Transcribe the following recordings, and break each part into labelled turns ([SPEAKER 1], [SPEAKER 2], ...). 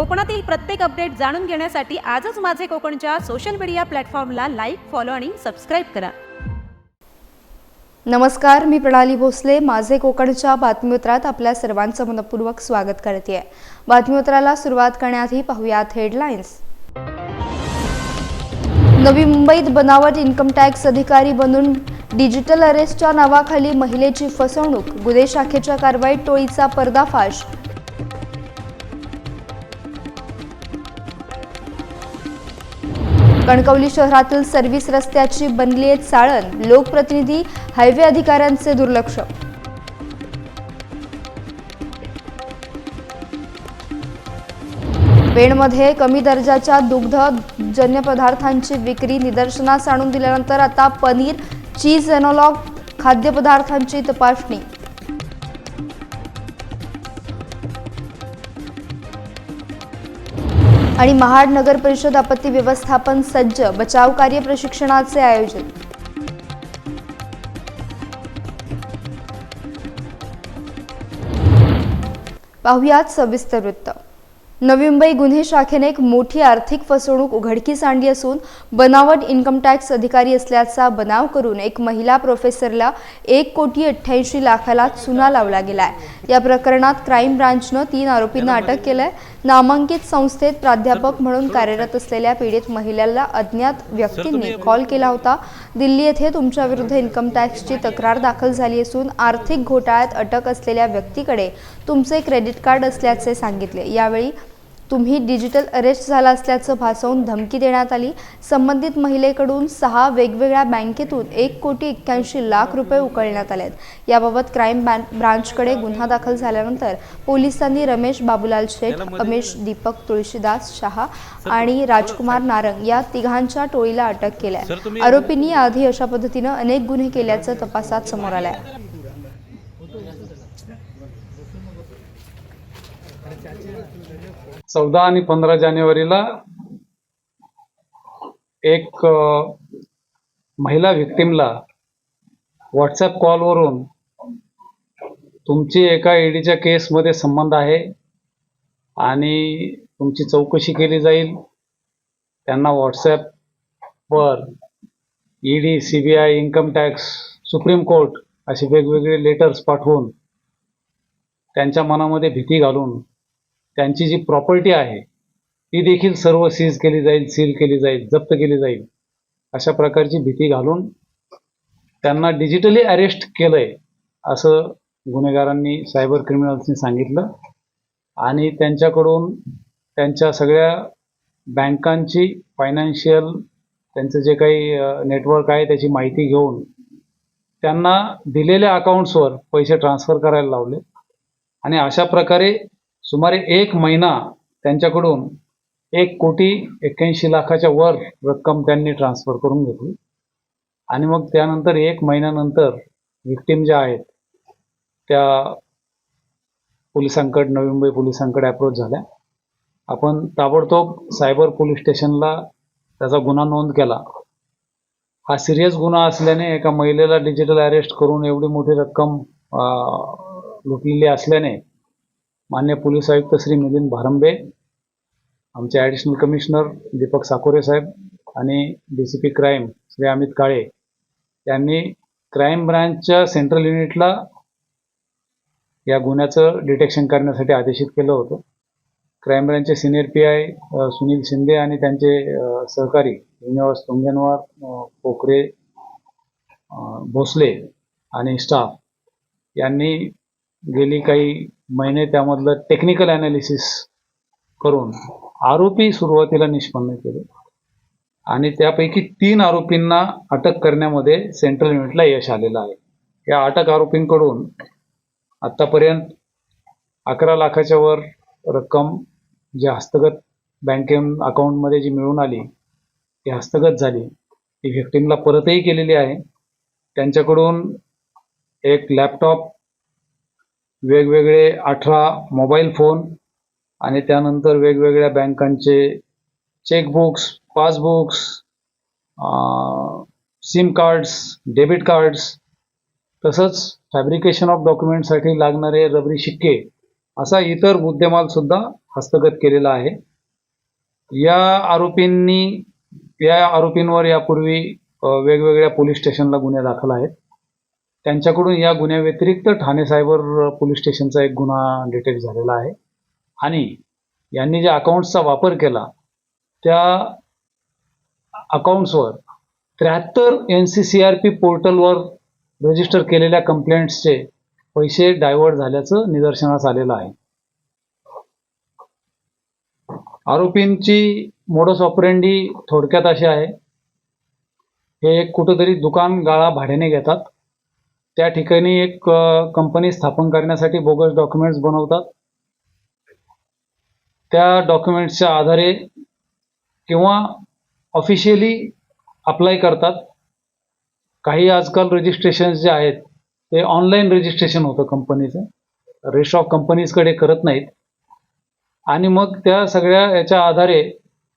[SPEAKER 1] कोकणातील प्रत्येक अपडेट जाणून घेण्यासाठी आजच माझे कोकणच्या सोशल मीडिया प्लॅटफॉर्मला लाईक फॉलो आणि सबस्क्राईब करा.
[SPEAKER 2] नमस्कार मी प्रणाली भोसले. माझे कोकणच्या बातमीपत्रात आपल्या सर्वांचं मनपूर्वक स्वागत करते. बातमीपत्राला सुरुवात करण्याआधी पाहुयात हेडलाईन्स नवी मुंबईत बनावट इन्कम टॅक्स अधिकारी बनून डिजिटल अरेस्टच्या नावाखाली महिलेची फसवणूक गुन्हे शाखेच्या कारवाईत टोळीचा पर्दाफाश कणकवली शहरातील सर्व्हिस रस्त्याची बनली आहे चाळण. लोकप्रतिनिधी हायवे अधिकाऱ्यांचे दुर्लक्ष. पेणमध्ये कमी दर्जाच्या दुग्धजन्य पदार्थांची विक्री निदर्शनास आणून दिल्यानंतर आता पनीर चीज एनॉलॉग खाद्यपदार्थांची तपासणी. आणि महाड नगर परिषद आपत्ती व्यवस्थापन सज्ज बचाव कार्य प्रशिक्षणाचे आयोजन. पाहुयात सविस्तर वृत्त. नवी मुंबई गुन्हे शाखेने एक मोठी आर्थिक फसवणूक उघडकीस आणली असून बनावट इन्कम टॅक्स अधिकारी असल्याचा बनाव करून एक महिला प्रोफेसरला एक कोटी अठ्ठ्याऐंशी लाखाला चुना लावला गेलाय. या प्रकरणात क्राईम ब्रांचनं तीन आरोपींना अटक केलंय. नामांकित संस्थेत प्राध्यापक म्हणून कार्यरत असलेल्या पीडित महिलेला अज्ञात व्यक्तींनी कॉल केला होता. दिल्ली येथे तुमच्या विरुद्ध इन्कम टॅक्सची तक्रार दाखल झाली असून आर्थिक घोटाळ्यात अटक असलेल्या व्यक्तीकडे तुमचे क्रेडिट कार्ड असल्याचे सांगितले. यावेळी तुम्ही डिजिटल अरेस्ट झाला असल्याचं भासवून धमकी देण्यात आली. संबंधित महिलेकडून सहा वेगवेगळ्या बँकेतून एक कोटी एक्क्याऐंशी लाख रुपये उकळण्यात आलेत. याबाबत क्राईम ब्रांचकडे गुन्हा दाखल झाल्यानंतर पोलिसांनी रमेश बाबूलाल शेख अमेश दीपक तुळशीदास शहा आणि राजकुमार नारंग या तिघांच्या टोळीला अटक केल्या. आरोपींनी याआधी अशा पद्धतीनं अनेक गुन्हे केल्याचं तपासात समोर आलंय.
[SPEAKER 3] चौदा आणि पंधरा जानेवारीला एक महिला व्हिक्टीमला व्हॉट्सॲप कॉलवरून तुमची एका ईडीच्या केसमध्ये संबंध आहे आणि तुमची चौकशी केली जाईल. त्यांना व्हॉट्सॲपवर ED C B I income tax supreme court असे वेगवेगळे लेटर्स पाठवून त्यांच्या मनामध्ये भीती घालून त्यांची जी प्रॉपर्टी आहे ती देखील सर्व सीज केली जाईल सील केली जाईल जप्त केली जाईल अशा प्रकारची भीती घालून त्यांना डिजिटली अरेस्ट केलंय असं गुन्हेगारांनी सायबर क्रिमिनल्सनी सांगितलं. आणि त्यांच्याकडून त्यांच्या सगळ्या बँकांची फायनान्शियल त्यांचं जे काही नेटवर्क आहे त्याची माहिती घेऊन त्यांना दिलेल्या अकाउंट्सवर पैसे ट्रान्सफर करायला लावले. आणि अशा प्रकारे सुमारे एक महिना त्यांच्याकडून एक कोटी एक्क्याऐंशी लाखाच्या वर रक्कम त्यांनी ट्रान्सफर करून घेतली. आणि मग त्यानंतर एक महिन्यानंतर विक्टीम ज्या आहेत त्या पोलिसांकडे नवी मुंबई पोलिसांकडे अप्रोच झाल्या. आपण ताबडतोब सायबर पोलीस स्टेशनला त्याचा गुन्हा नोंद केला. हा सिरियस गुन्हा असल्याने एका महिलेला डिजिटल अरेस्ट करून एवढी मोठी रक्कम लुटलेली असल्याने मान्य पोलीस आयुक्त श्री मिलिंद भारंबे आमचे ॲडिशनल कमिशनर दीपक साकोरे साहेब आणि D C P crime Shri Amit Kale यांनी क्राईम ब्रांचच्या सेंट्रल युनिटला या गुन्ह्याचं डिटेक्शन करण्यासाठी आदेशित केलं होतं. Crime ब्रांचचे senior P I Sunil Shinde आणि त्यांचे सहकारी श्रीनिवास तुंगेनवार पोखरे भोसले आणि स्टाफ यांनी गेली काही महिने त्यामधलं टेक्निकल ॲनालिसिस करून आरोपी सुरुवातीला निष्पन्न केले. आणि त्यापैकी तीन आरोपींना अटक करण्यामध्ये सेंट्रल युनिटला यश आलेलं आहे. या अटक आरोपींकडून आत्तापर्यंत अकरा लाखाच्या वर रक्कम जी हस्तगत बँके अकाउंटमध्ये जी मिळून आली ती हस्तगत झाली. ती व्हिक्टीमला परतही केलेली आहे. त्यांच्याकडून एक लॅपटॉप वेगवेगळे अठरा मोबाईल फोन आणि त्यानंतर वेगवेगळ्या बँकांचे chequebooks passbooks SIM cards debit cards तसंच फॅब्रिकेशन ऑफ डॉक्युमेंटसाठी लागणारे रबरी शिक्के असा इतर मुद्देमालसुद्धा हस्तगत केलेला आहे. या आरोपींनी या आरोपींवर यापूर्वी वेगवेगळ्या पोलीस स्टेशनला गुन्हे दाखल आहेत. त्यांच्याकडून या गुन्ह्याव्यतिरिक्त ठाणे सायबर पोलीस स्टेशनचा एक गुन्हा डिटेक्ट झालेला आहे. आणि यांनी ज्या अकाउंट्सचा वापर केला त्या अकाउंट्सवर त्र्याहत्तर N C C R P पोर्टलवर रजिस्टर केलेल्या कंप्लेंट्सचे पैसे डायव्हर्ट झाल्याचं निदर्शनास आलेलं आहे. आरोपींची मोडस ऑपरेंडी थोडक्यात अशी आहे. हे कुठंतरी दुकान गाळा भाड्याने घेतात. त्या ठिकाणी एक कंपनी स्थापन करण्यासाठी बोगस डॉक्युमेंट्स बनवतात. त्या डॉक्युमेंट्सच्या आधारे किंवा ऑफिशियली अप्लाय करतात. काही आजकाल रजिस्ट्रेशन जे आहेत ते ऑनलाईन रजिस्ट्रेशन होतं कंपनीचं रेस्ट ऑफ कंपनीजकडे करत नाहीत. आणि मग त्या सगळ्या याच्या आधारे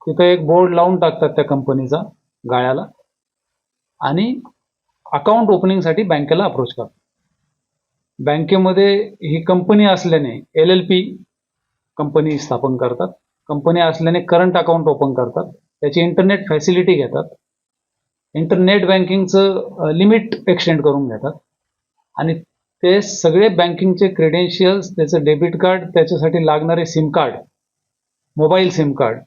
[SPEAKER 3] तिथं एक बोर्ड लावून टाकतात त्या कंपनीचा गाळ्याला. आणि अकाउंट ओपनिंगसाठी बँकेला अप्रोच करतात बँकेमध्ये ही कंपनी असल्याने एल एल पी कंपनी स्थापन करतात. कंपनी असल्याने करंट अकाउंट ओपन करतात. त्याची इंटरनेट फॅसिलिटी घेतात. इंटरनेट बँकिंगचं लिमिट एक्सटेंड करून घेतात. आणि ते सगळे बँकिंगचे क्रेडेन्शियल्स त्याचं डेबिट कार्ड त्याच्यासाठी लागणारे SIM card mobile SIM card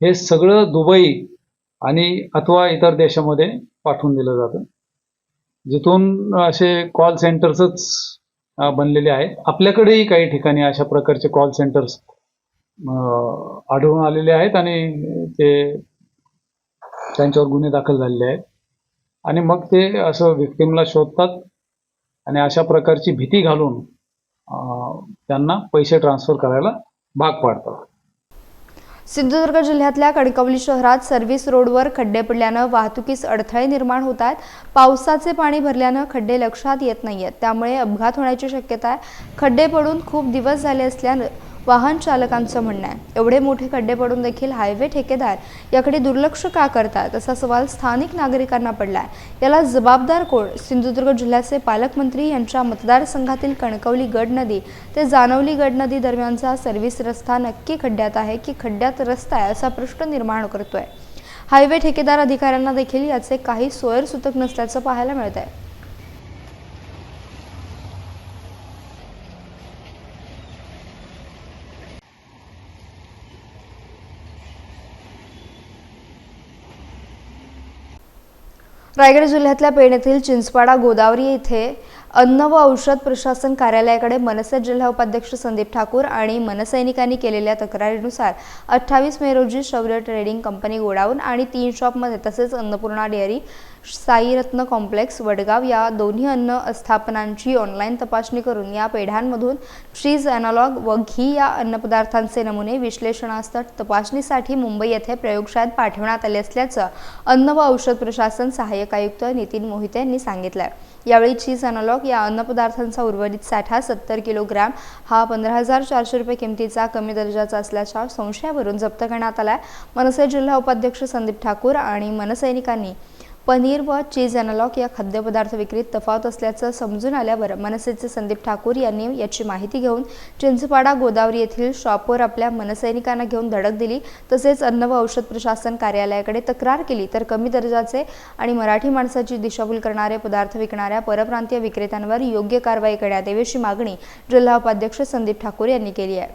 [SPEAKER 3] हे सगळं दुबई आणि अथवा इतर देशामध्ये पाठवून दिलं जातं. जिथून असे कॉल सेंटर्सच बनलेले आहेत. आपल्याकडेही काही ठिकाणी अशा प्रकारचे कॉल सेंटर्स आढळून आलेले आहेत आणि ते त्यांच्यावर गुन्हे दाखल झालेले आहेत. आणि मग ते असं व्हिक्टीमला शोधतात आणि अशा प्रकारची भीती घालून त्यांना पैसे ट्रान्सफर करायला भाग पाडतात.
[SPEAKER 2] सिंधुदुर्ग जिल्ह्यातल्या कणकवली शहरात सर्व्हिस रोडवर खड्डे पडल्यानं वाहतुकीस अडथळे निर्माण होत आहेत. पावसाचे पाणी भरल्यानं खड्डे लक्षात येत नाहीयेत. त्यामुळे अपघात होण्याची शक्यता आहे. खड्डे पडून खूप दिवस झाले असल्यानं वाहन चालकांचं म्हणणं आहे. एवढे मोठे खड्डे पडून देखील हायवे ठेकेदार याकडे दुर्लक्ष का करतात? असा सवाल स्थानिक नागरिकांना पडलाय. याला जबाबदार कोण? सिंधुदुर्ग जिल्ह्याचे पालकमंत्री यांच्या मतदारसंघातील कणकवली गड नदी. ते जानवली गड नदी दरम्यानचा सर्व्हिस रस्ता नक्की खड्ड्यात आहे की खड्ड्यात रस्ता आहे असा प्रश्न निर्माण करतोय. हायवे ठेकेदार अधिकाऱ्यांना देखील याचे काही सोयरसूतक नसल्याचं पाहायला मिळत आहे रायगड जिल्ह्यातल्या पेण येथील चिंचपाडा गोदावरी येथे अन्न व औषध प्रशासन कार्यालयाकडे मनसे जिल्हा उपाध्यक्ष संदीप ठाकूर आणि मनसैनिकांनी केलेल्या तक्रारीनुसार अठ्ठावीस मे रोजी शौर्य ट्रेडिंग कंपनी गोडाऊन आणि तीन शॉपमध्ये तसेच अन्नपूर्णा डेअरी साईरत्न कॉम्प्लेक्स वडगाव या दोन्ही अन्न स्थापनांची ऑनलाईन तपासणी करून या पेढ्यांमधून चीज अॅनालॉग व घी या अन्नपदार्थांचे नमुने विश्लेषणास्थ तपासणीसाठी मुंबई येथे प्रयोगशाळेत पाठवण्यात आले असल्याचं अन्न व औषध प्रशासन सहाय्यक आयुक्त नितीन मोहिते यांनी सांगितलं यावेळी चीज अनॉलॉग या अन्नपदार्थांचा उर्वरित साठा सत्तर किलोग्रॅम. हा पंधरा हजार चारशे रुपये किमतीचा कमी दर्जाचा असल्याच्या संशयावरून जप्त करण्यात आलाय. मनसे जिल्हा उपाध्यक्ष संदीप ठाकूर आणि मनसैनिकांनी पनीर व चीज अॅनालॉग या खाद्यपदार्थ विक्रीत तफावत असल्याचं समजून आल्यावर मनसेचे संदीप ठाकूर यांनी याची माहिती घेऊन चिंचपाडा गोदावरी येथील शॉपवर आपल्या मनसैनिकांना घेऊन धडक दिली. तसेच अन्न व औषध प्रशासन कार्यालयाकडे तक्रार केली तर कमी दर्जाचे आणि मराठी माणसाची दिशाभूल करणारे पदार्थ विकणाऱ्या परप्रांतीय विक्रेत्यांवर योग्य कारवाई करण्यात यावी अशी मागणी जिल्हा उपाध्यक्ष संदीप ठाकूर यांनी केली आहे.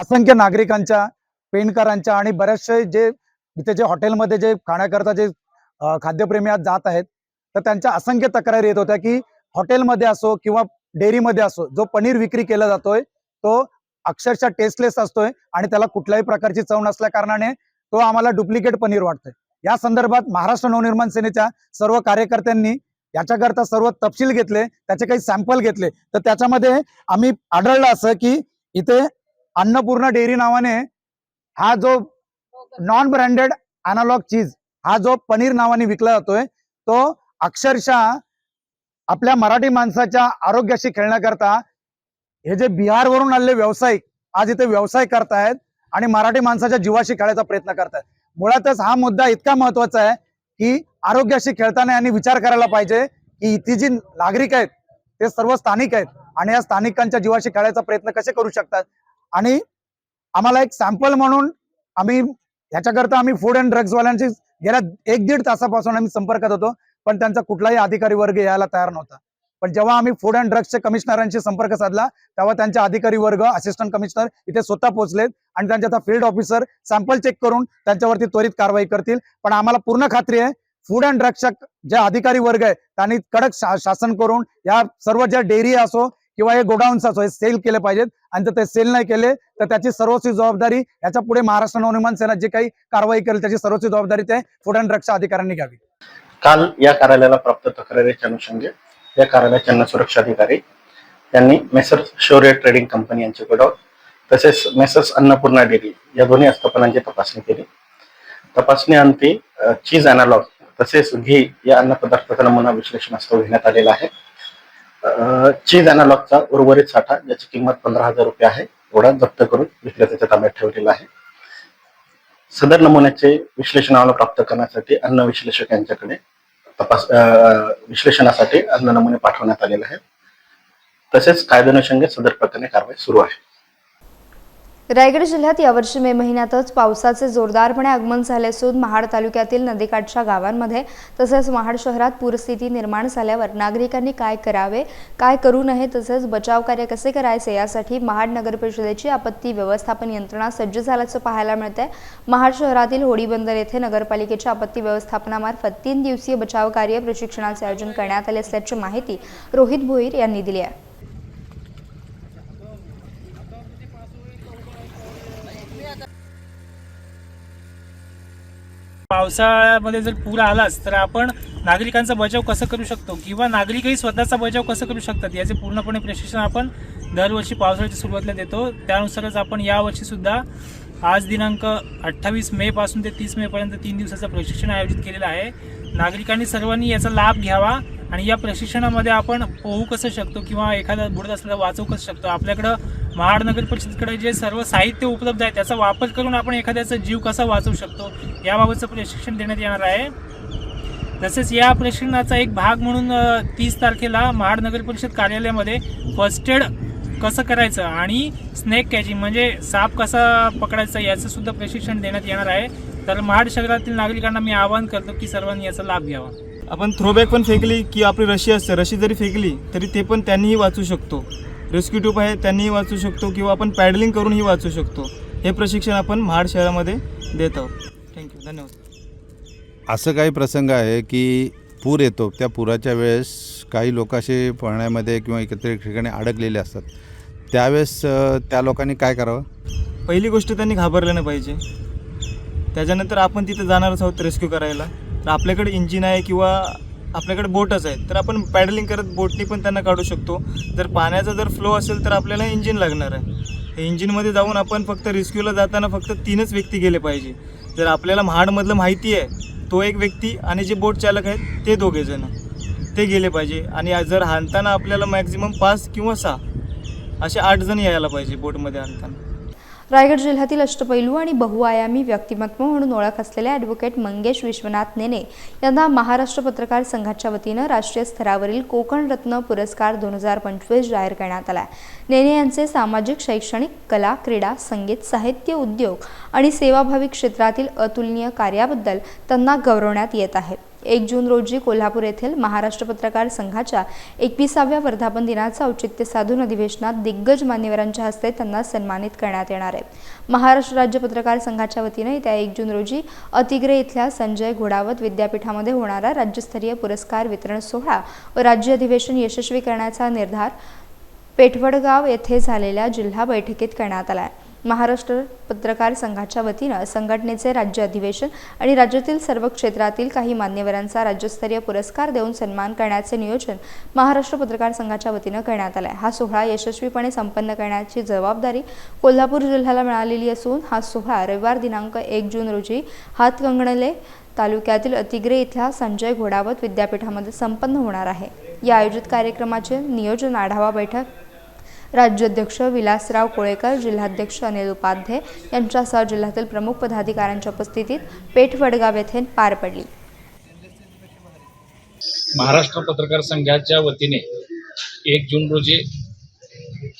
[SPEAKER 4] असंख्य नागरिकांच्या पेंडकरांच्या आणि बऱ्याचशे जे इथे जे हॉटेलमध्ये जे खाण्याकरता जे खाद्यप्रेमी आज जात आहेत तर त्यांच्या असंख्य तक्रारी येत होत्या की हॉटेलमध्ये असो किंवा डेअरीमध्ये असो जो पनीर विक्री केला जातोय तो अक्षरशः टेस्टलेस असतोय आणि त्याला कुठल्याही प्रकारची चव नसल्या कारणाने तो आम्हाला डुप्लिकेट पनीर वाटतोय. या संदर्भात महाराष्ट्र नवनिर्माण सेनेच्या सर्व कार्यकर्त्यांनी याच्याकरता सर्व तपशील घेतले त्याचे काही सॅम्पल घेतले. तर त्याच्यामध्ये आम्ही आढळलं असं की इथे अन्नपूर्णा डेअरी नावाने हा जो नॉन ब्रँडेड अनालॉग चीज हा जो पनीर नावाने विकला जातोय तो अक्षरशः आपल्या मराठी माणसाच्या आरोग्याशी खेळण्याकरता हे जे बिहारवरून आलेले व्यावसायिक आज इथे व्यवसाय करतायत आणि मराठी माणसाच्या जीवाशी खेळायचा प्रयत्न करतायत. मुळातच हा मुद्दा इतका महत्त्वाचा आहे की आरोग्याशी खेळताना यांनी विचार करायला पाहिजे की इथे जी नागरिक आहेत ते सर्व स्थानिक आहेत आणि या स्थानिकांच्या जीवाशी खेळायचा प्रयत्न कसे करू शकतात? आणि आम्हाला एक सॅम्पल म्हणून आम्ही ह्याच्याकरता आम्ही फूड अँड ड्रग्सवाल्यांशी गेल्या एक दीड तासापासून आम्ही संपर्कात होतो पण त्यांचा कुठलाही अधिकारी वर्ग यायला तयार नव्हता. पण जेव्हा आम्ही फूड अँड ड्रग्सच्या कमिशनरांशी संपर्क साधला तेव्हा त्यांच्या अधिकारी वर्ग असिस्टंट कमिशनर इथे स्वतः पोहोचलेत आणि त्यांच्या आता फील्ड ऑफिसर सॅम्पल चेक करून त्यांच्यावरती त्वरित कारवाई करतील. पण आम्हाला पूर्ण खात्री आहे फूड अँड ड्रग्सच्या जे अधिकारी वर्ग आहे त्यांनी कडक शा- शासन करून या सर्व ज्या डेअरी असो किंवा हे गोडाऊन्स हे सेल केले पाहिजेत. आणि जर ते सेल नाही केले तर त्याची सर्वस्वी जबाबदारी याच्यापुढे महाराष्ट्र नवनिर्माण सेना जे काही कारवाई करेल त्याची सर्वस्वी जबाबदारी ते फूड अँड ड्रग्सच्या अधिकाऱ्यांनी घ्यावी.
[SPEAKER 5] काल या कार्यालयाला प्राप्त तक्रारीच्या अनुषंगे या कार्यालयाचे अन्न सुरक्षा अधिकारी यांनी मेसर्स शौर्य ट्रेडिंग कंपनी यांचे गोडाऊन तसेच मेसर्स अन्नपूर्णा डेअरी या दोन्ही आस्थापनांची तपासणी केली. तपासणी अंती चीज अॅनालॉग तसेच घी या अन्नपदार्थाचा नमुना विश्लेषणास्तव घेण्यात आलेला आहे. चीज अनालॉगचा उर्वरित साठा ज्याची किंमत पंधरा हजार रुपये आहे एवढा जप्त करून विक्रेत्याच्या ताब्यात ठेवलेला आहे. सदर नमुन्याचे विश्लेषण अहवाल प्राप्त करण्यासाठी अन्न विश्लेषक यांच्याकडे तपास विश्लेषणासाठी अन्न नमुने पाठवण्यात आलेले आहेत. तसेच कायद्यानुषंगे सदर प्रकरणी कारवाई सुरू आहे.
[SPEAKER 2] रायगड जिल्ह्यात यावर्षी मे महिन्यातच पावसाचे जोरदारपणे आगमन झाले असून महाड तालुक्यातील नदीकाठच्या गावांमध्ये तसेच महाड शहरात पूरस्थिती निर्माण झाल्यावर नागरिकांनी काय करावे काय करू नये तसेच बचाव कार्य कसे करायचे यासाठी महाड नगर परिषदेची आपत्ती व्यवस्थापन यंत्रणा सज्ज झाल्याचं पाहायला मिळतंय. महाड शहरातील होडी बंदर येथे नगरपालिकेच्या आपत्ती व्यवस्थापनामार्फत तीन दिवसीय बचाव कार्य प्रशिक्षणाचे आयोजन करण्यात आले असल्याची माहिती रोहित भोईर यांनी दिली आहे.
[SPEAKER 6] पावसाळ्यामध्ये जर पूर आलाच तर आपण नागरिकांचा बचाव कसं करू शकतो? किंवा नागरिकही स्वतःचा बचाव कसं करू शकतात? याचे पूर्णपणे प्रशिक्षण आपण दरवर्षी पावसाळ्याच्या सुरुवातीला देतो. त्यानुसारच आपण यावर्षी सुद्धा आज दिनांक अठ्ठावीस मे पासून ते तीस मे पर्यंत तीन दिवसाचं प्रशिक्षण आयोजित केलेलं आहे. नागरिकांनी सर्वांनी याचा लाभ घ्यावा आणि या प्रशिक्षणामध्ये आपण पोहू कसं शकतो? किंवा एखादा बुडत असलेला वाचवू कसं शकतो? आपल्याकडं महाड नगर परिषदेकडे जे सर्व साहित्य उपलब्ध आहे त्याचा वापर करून आपण एखाद्याचा जीव कसा वाचवू शकतो याबाबतचं प्रशिक्षण देण्यात येणार आहे. तसेच या प्रशिक्षणाचा एक भाग म्हणून तीस तारखेला महाड नगर परिषद कार्यालयामध्ये फर्स्ट एड कसं करायचं आणि स्नेक कॅचिंग म्हणजे साप कसा पकडायचा याचं सुद्धा प्रशिक्षण देण्यात येणार आहे. तर महाड शहरातील नागरिकांना मी आवाहन करतो की सर्वांनी याचा लाभ घ्यावा.
[SPEAKER 7] आपण थ्रोबॅक पण फेकली की आपली रशी असते रशी जरी फेकली तरी ते पण त्यांनीही वाचू शकतो. रेस्क्यू ट्यूब आहे त्यांनीही वाचू शकतो किंवा आपण पॅडलिंग करूनही वाचू शकतो. हे प्रशिक्षण आपण महाड शहरामध्ये देत आहोत. थँक्यू धन्यवाद.
[SPEAKER 8] असं काही प्रसंग आहे की पूर येतो त्या पुराच्या वेळेस काही लोक असे पाण्यामध्ये किंवा एकत्र ठिकाणी अडकलेले असतात. त्यावेळेस त्या लोकांनी काय करावं?
[SPEAKER 7] पहिली गोष्ट त्यांनी घाबरलं नाही पाहिजे. त्याच्यानंतर आपण तिथे जाणारच आहोत रेस्क्यू करायला. तर आपल्याकडे इंजिन आहे किंवा आपल्याकडे बोटच आहे तर आपण पॅडलिंग करत बोटनी पण त्यांना काढू शकतो. जर पाण्याचा जर फ्लो असेल तर आपल्याला इंजिन लागणार आहे. इंजिनमध्ये जाऊन आपण फक्त रेस्क्यूला जाताना फक्त तीनच व्यक्ती गेले पाहिजे. जर आपल्याला महाडमधलं माहिती आहे तो एक व्यक्ती आणि जे बोट चालक आहेत ते दोघे जण. ते गेले पाहिजे. आणि जर हाणताना आपल्याला मॅक्झिमम पाच किंवा सहा असे आठ जण यायला पाहिजे बोटमध्ये हाणताना.
[SPEAKER 2] रायगड जिल्ह्यातील अष्टपैलू आणि बहुआयामी व्यक्तिमत्व म्हणून ओळख असलेले ॲडव्होकेट मंगेश विश्वनाथ नेने यांना महाराष्ट्र पत्रकार संघाच्या वतीनं राष्ट्रीय स्तरावरील कोकण रत्न पुरस्कार दोन हजार पंचवीस जाहीर करण्यात आला नेने यांचे सामाजिक शैक्षणिक कला क्रीडा संगीत साहित्य उद्योग आणि सेवाभावी क्षेत्रातील अतुलनीय कार्याबद्दल त्यांना गौरवण्यात येत आहे. एक जून रोजी कोल्हापूर येथील महाराष्ट्र पत्रकार संघाच्या एकविसाव्या वर्धापन दिनाचं औचित्य साधून अधिवेशनात दिग्गज मान्यवरांच्या हस्ते त्यांना सन्मानित करण्यात येणार आहे. महाराष्ट्र राज्य पत्रकार संघाच्या वतीने येत्या एक जून रोजी अतिग्रे इथल्या संजय घोडावत विद्यापीठामध्ये होणारा राज्यस्तरीय पुरस्कार वितरण सोहळा व राज्य अधिवेशन यशस्वी करण्याचा निर्धार पेठवडगाव येथे झालेल्या जिल्हा बैठकीत करण्यात आला आहे. महाराष्ट्र पत्रकार संघाच्या वतीनं संघटनेचे राज्य अधिवेशन आणि राज्यातील सर्व क्षेत्रातील काही मान्यवरांचा राज्यस्तरीय पुरस्कार देऊन सन्मान करण्याचे नियोजन महाराष्ट्र पत्रकार संघाच्या वतीनं करण्यात आलं आहे हा सोहळा यशस्वीपणे संपन्न करण्याची जबाबदारी कोल्हापूर जिल्ह्याला मिळालेली असून हा सोहळा रविवार दिनांक एक जून रोजी हातकंगणले तालुक्यातील अतिग्रे इथल्या संजय घोडावत विद्यापीठामध्ये संपन्न होणार आहे. या आयोजित कार्यक्रमाचे नियोजन आढावा बैठक राज्याध्यक्ष विलासराव कोळेकर जिल्हाध्यक्ष अनिल उपाध्ये यांच्यासह जिल्ह्यातील प्रमुख पदाधिकाऱ्यांच्या उपस्थितीत पेठ वडगाव येथे पार पडली.
[SPEAKER 9] महाराष्ट्र पत्रकार संघाच्या वतीने एक जून रोजी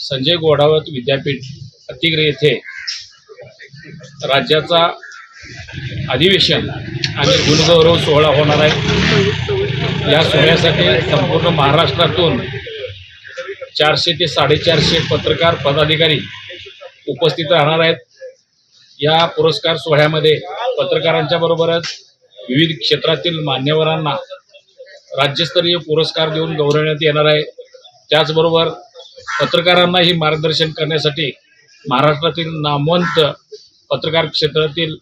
[SPEAKER 9] संजय गोडावत विद्यापीठ अतिग्रे येथे राज्याचा अधिवेशन आणि गुणगौरव सोहळा होणार आहे. या सोहळ्यासाठी संपूर्ण महाराष्ट्रातून चारशे ते साडेचारशे पत्रकार पदाधिकारी उपस्थित राहणार आहेत. या पुरस्कार सोहळ्यामध्ये पत्रकारांच्या बरोबरच विविध क्षेत्रातील मान्यवरांना राज्यस्तरीय पुरस्कार देऊन गौरवण्यात येणार आहे. त्याचबरोबर पत्रकारांनाही मार्गदर्शन करण्यासाठी महाराष्ट्रातील नामवंत पत्रकार क्षेत्रातील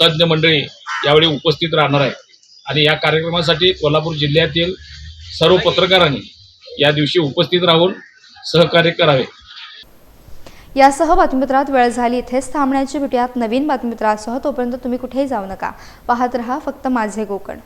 [SPEAKER 9] तज्ज्ञ मंडळी यावेळी उपस्थित राहणार आहे आणि या कार्यक्रमासाठी कोल्हापूर जिल्ह्यातील सर्व पत्रकारांनी या दिवशी उपस्थित राहून सहकार्य करावे.
[SPEAKER 2] यासह बातमीपत्रात वेळ झाली इथेच थांबण्याची भेटूयात. नवीन बातमीपत्रासह तोपर्यंत तुम्ही कुठेही जाऊ नका. पाहत रहा फक्त माझे कोकण